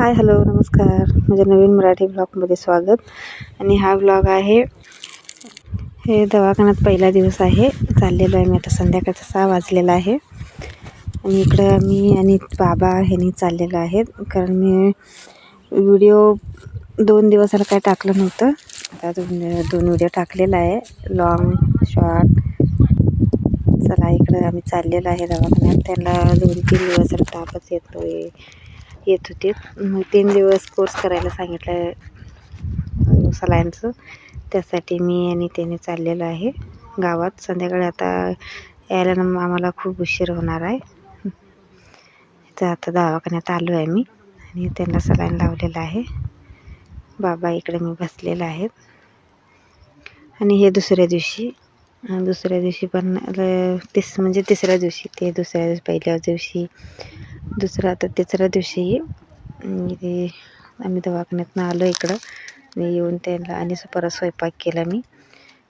Hi hello नमस्कार. माझ्या नवीन मराठी ब्लॉगमध्ये स्वागत. आणि हा ब्लॉग आहे हे दवाखान्यात पहिला दिवस आहे. चाललेलो आहे मी आता संध्याकाळचा सहा वाजलेला आहे. आणि इकडं मी आणि बाबा ह्यांनी चाललेलो आहेत. कारण मी व्हिडिओ दोन दिवसाला काय टाकलं नव्हतं. आता दोन दोन व्हिडिओ टाकलेला आहे. लॉंग शॉर्ट चला इकडं आम्ही चाललेलो आहे दवाखान्यात. त्यांना दोन तीन दिवस जर तापच येतो आहे येत होते. मग तीन दिवस कोर्स करायला सांगितलं सलाईनचं. त्यासाठी मी आणि त्याने चाललेलो आहे गावात. संध्याकाळी आता यायला ना आम्हाला खूप उशीर होणार आहे. तर आता दवाखान्यात आलो आहे मी आणि त्यांना सलाईन लावलेला आहे. बाबा इकडे मी बसलेला आहेत. आणि हे दुसऱ्या दिवशी दुसऱ्या दिवशी पण तिस म्हणजे तिसऱ्या दिवशी ते दुसऱ्या दिवशी पहिल्या दिवशी दुसरा आता तिसऱ्या दिवशी ते आम्ही दवाखान्यातनं आलो इकडं. मी येऊन त्यांना आणि परत स्वयंपाक केला मी.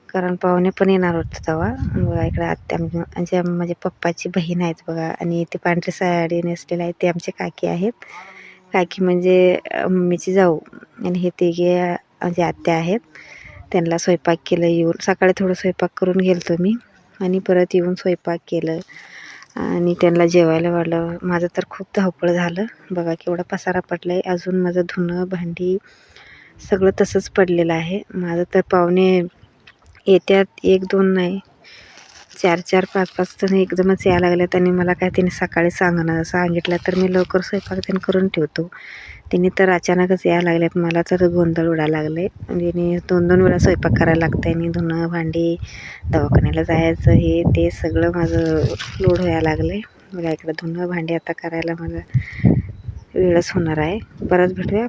कारण पाहुणे पण येणार होते तेव्हा. बघा इकडं आत्या म्हणजे माझ्या पप्पाची बहीण आहेत बघा. आणि ते पांढरी साडी नेसलेली आहे. ते आमचे काकी आहेत. काकी म्हणजे मम्मीची जाऊ. आणि हे तिघे म्हणजे आत्या आहेत त्यांना स्वयंपाक केलं. येऊन सकाळी थोडं स्वयंपाक करून गेलतो मी. आणि परत येऊन स्वयंपाक केलं. आणि त्यांना जेवायला वाढलं. माझं तर खूप धावपळ झालं. बघा केवढा पसारा पडला आहे अजून माझं धुणं भांडी सगळं तसंच पडलेलं आहे. माझं तर पाहुणे येत्यात एक दोन नाही चार चार पाच पाच जण एकदमच यायला लागल्यात आणि मला काय त्यांनी सकाळी सांगणं सांगितलं तर मी लवकर स्वयंपाक त्यांनी करून ठेवतो. त्यांनी तर अचानकच यायला लागल्यात मला तर गोंधळ उडायला लागले. म्हणजे दोन दोन वेळा स्वयंपाक करायला लागतं. आहे आणि धुणं भांडी दवाखान्याला जायचं हे ते सगळं माझं लोड व्हायला लागलं. आहे मला इकडं धुणं भांडी आता करायला मला वेळच होणार आहे. परत भेटूया